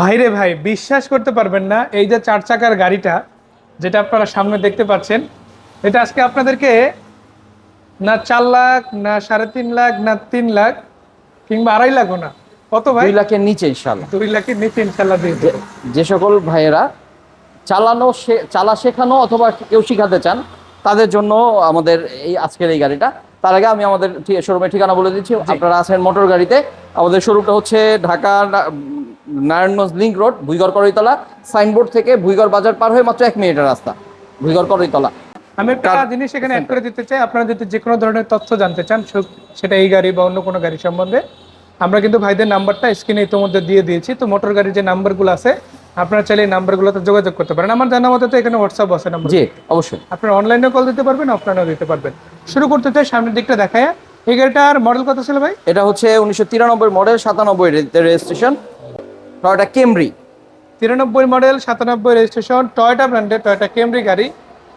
ভাইরে ভাই বিশ্বাস করতে পারবেন না এই যে চার চাকার গাড়িটা যেটা আপনারা সামনে দেখতে পাচ্ছেন এটা আজকে আপনাদেরকে না চার লাখ না সাড়ে তিন লাখ না তিন লাখ কিংবা আড়াই লাখও না। কত ভাই? দুই লাখের নিচে ইনশাল্লাহ দুই লাখের নিচে ইনশাল্লাহ দিয়ে যে সকল ভাইয়েরা চালানো চালা শেখানো অথবা কেউ শিখাতে চান তাদের জন্য আমাদের এই আজকের এই গাড়িটা। তার আগে আমি আমাদের শোরুমের ঠিকানা বলে দিচ্ছি। আপনারা আছেন মোটর গাড়িতে। আমাদের শোরুমটা হচ্ছে Dhaka Narayanganj link road Bhuigar Koroitola signboard থেকে ভুইগড় বাজার পার হয়ে মাত্র এক মিনিটের রাস্তা ভুইগড় করইতলা। আমি একটা জিনিস এখানে অ্যাড করে দিতে চাই আপনারা যদি যে কোনো ধরনের তথ্য জানতে চান সেটা এই গাড়ি বা অন্য কোনো গাড়ি সম্বন্ধে আমরা কিন্তু ভাইদের নাম্বারটা স্ক্রিনে ইতিমধ্যে দিয়ে দিয়েছি তো মোটর গাড়ির যে নাম্বারগুলো আছে আপনারা চাইলে এই নাম্বারগুলোতে যোগাযোগ করতে পারেন। আমার জানা মতে তো এখানে হোয়াটসঅ্যাপ আছে নাম্বার জি অবশ্যই। আপনারা অনলাইনেও কল দিতে পারবেন অফলাইনেও দিতে পারবেন। শুরু করতে চাই সামনের দিকটা দেখায়। এই গাড়িটার মডেল কত ছিল ভাই? এটা হচ্ছে উনিশশো তিরানব্বই মডেল সাতানব্বই রেজিস্ট্রেশন। টয়োটা কেমব্রি তিরানব্বই মডেল সাতানব্বই রেজিস্ট্রেশন টয়টা ব্র্যান্ডের টয়টা কেমরি গাড়ি।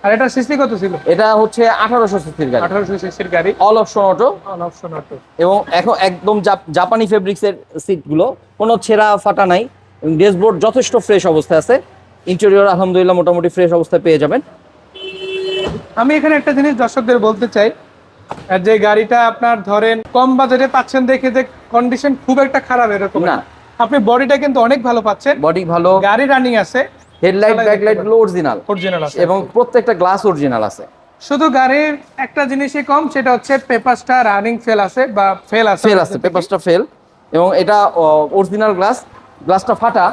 আর এটা সিসি কত ছিল? এটা হচ্ছে আঠারোশো সিসির গাড়ি। আঠারোশো সিসির গাড়ি। All option auto on option auto এবং এখন একদম জাপ- জাপানি ফেব্রিক্সের সিটগুলো কোনো ছেঁড়া ফাটা নাই। এবং ড্যাশবোর্ড যথেষ্ট ফ্রেশ অবস্থায় আছে। ইন্টেরিয়র আলহামদুলিল্লাহ মোটামুটি ফ্রেশ অবস্থায় পেয়ে যাবেন। আমি এখানে একটা জিনিস দর্শকদের বলতে চাই। যে গাড়িটা আপনার ধরেন কম বাজারে পাচ্ছেন দেখে যে কন্ডিশন খুব একটা খারাপ এরকম। না। আপনি বডিটা কিন্তু অনেক ভালো পাচ্ছেন। বডি ভালো। গাড়ি রানিং আছে। হেডলাইট ব্যাকলাইটগুলো অরিজিনাল অরিজিনাল আছে। এবং প্রত্যেকটা গ্লাস অরিজিনাল আছে। শুধু গাড়ির একটা জিনিসই কম সেটা হচ্ছে পেপারসটা রানিং ফেল আছে বা ফেল আছে। ফেল আছে পেপারসটা ফেল এবং এটা অরিজিনাল গ্লাস গ্লাসটা ফাটা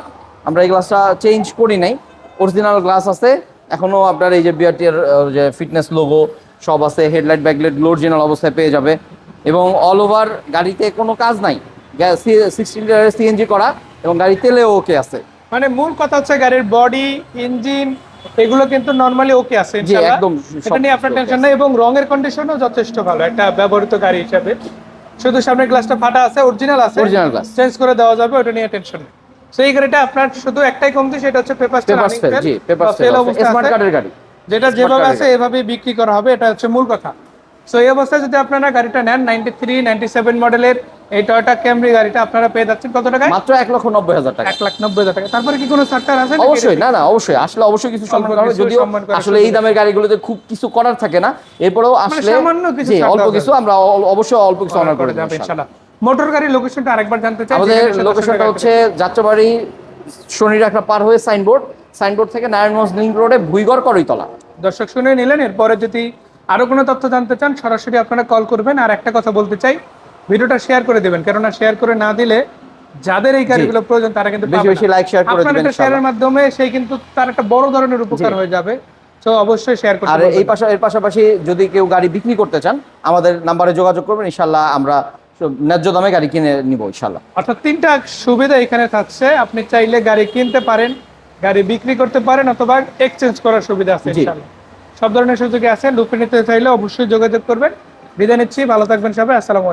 আমরা এই গ্লাসটা চেঞ্জ করি নাই। অরিজিনাল গ্লাস আছে। এখনও আপনার এই যে বিআরটির যে ফিটনেস লোগো সব আছে। হেডলাইট ব্যাকলাইট অরিজিনাল অবস্থায় পেয়ে যাবে। এবং অল ওভার গাড়িতে কোনো কাজ নাই। সিক্সটিন লিটারের সিএনজি করা এবং গাড়ি তেলেও ওকে আছে। মানে মূল কথা হচ্ছে গাড়ির বডি ইঞ্জিন এগুলো কিন্তু নর্মালি ওকে আছে একদম এটা নিয়ে আপনার টেনশন নেই এবং রঙের কন্ডিশনও যথেষ্ট ভালো একটা ব্যবহৃত গাড়ি হিসাবে। শুধু সামনের গ্লাসটা ফাটা আছে অরিজিনাল আছে Original glass। চেঞ্জ করে দেওয়া যাবে ওটা নিয়ে টেনশন নেই। সেই গাড়িটা আপনার শুধু একটাই কমতি সেটা হচ্ছে পেপার ফেল জি পেপার ফেল স্মার্ট কার্ডের গাড়ি। যেটা যেভাবে আছে এভাবেই বিক্রি করা হবে এটা হচ্ছে মূল কথা। সো এই অবস্থায় যদি আপনারা গাড়িটা নেন নাইনটি থ্রি নাইনটি সেভেন মডেলের এই টয়টা ক্যামরি গাড়িটা আপনারা পেয়ে যাচ্ছেন কত টাকায়? মাত্র এক লক্ষ নব্বই হাজার টাকা এক লাখ নব্বই হাজার টাকা তারপরে কি কোনো সার্টার আছে অবশ্যই না না অবশ্যই। আসলে অবশ্যই কিছু সম্মান হবে যদিও আসলে এই দামের গাড়িগুলোতে খুব কিছু করার থাকে না। এরপরেও আসলে মানে সামান্য কিছু অল্প কিছু আমরা অবশ্যই অল্প কিছু অনার করে দেবো ইনশাআল্লাহ। মোটর গাড়ির লোকেশনটা আরেকবার জানতে চাই আমাদের লোকেশনটা হচ্ছে যাত্রাবাড়ি শনি রাখা পার হয়ে সাইনবোর্ড। সাইনবোর্ড থেকে নারায়ণগঞ্জ লিঙ্ক রোডে ভুইগড় করইতলা দর্শক শুনে নিলেন এরপরে যদি আরও কোনো তথ্য জানতে চান সরাসরি আপনারা কল করবেন। আর একটা কথা বলতে চাই ভিডিওটা শেয়ার করে দেবেন কেননা শেয়ার করে না দিলে যাদের এই গাড়িগুলো প্রয়োজন তারা কিন্তু বেশি বেশি লাইক শেয়ার করে দিবেন একটা শেয়ারের মাধ্যমে সেই কিন্তু তার একটা বড় ধরনের উপকার হয়ে যাবে তো অবশ্যই শেয়ার করতে আর এই পাশা এর পাশাপাশি যদি কেউ গাড়ি বিক্রি করতে চান আমাদের নাম্বারে যোগাযোগ করবেন ইনশাল্লাহ আমরা ন্যায্য দামে গাড়ি কিনে নিব ইনশাল্লাহ। অর্থাৎ তিনটা সুবিধা এখানে থাকছে আপনি চাইলে গাড়ি কিনতে পারেন গাড়ি বিক্রি করতে পারেন অথবা এক্সচেঞ্জ করার সুবিধা আছে ইনশাআল্লাহ সব ধরনের সুযোগে আছে লুপে নিতে চাইলে অবশ্যই যোগাযোগ করবেন। বিদায় নিচ্ছি ভালো থাকবেন সবাই আসসালামু আলাইকুম।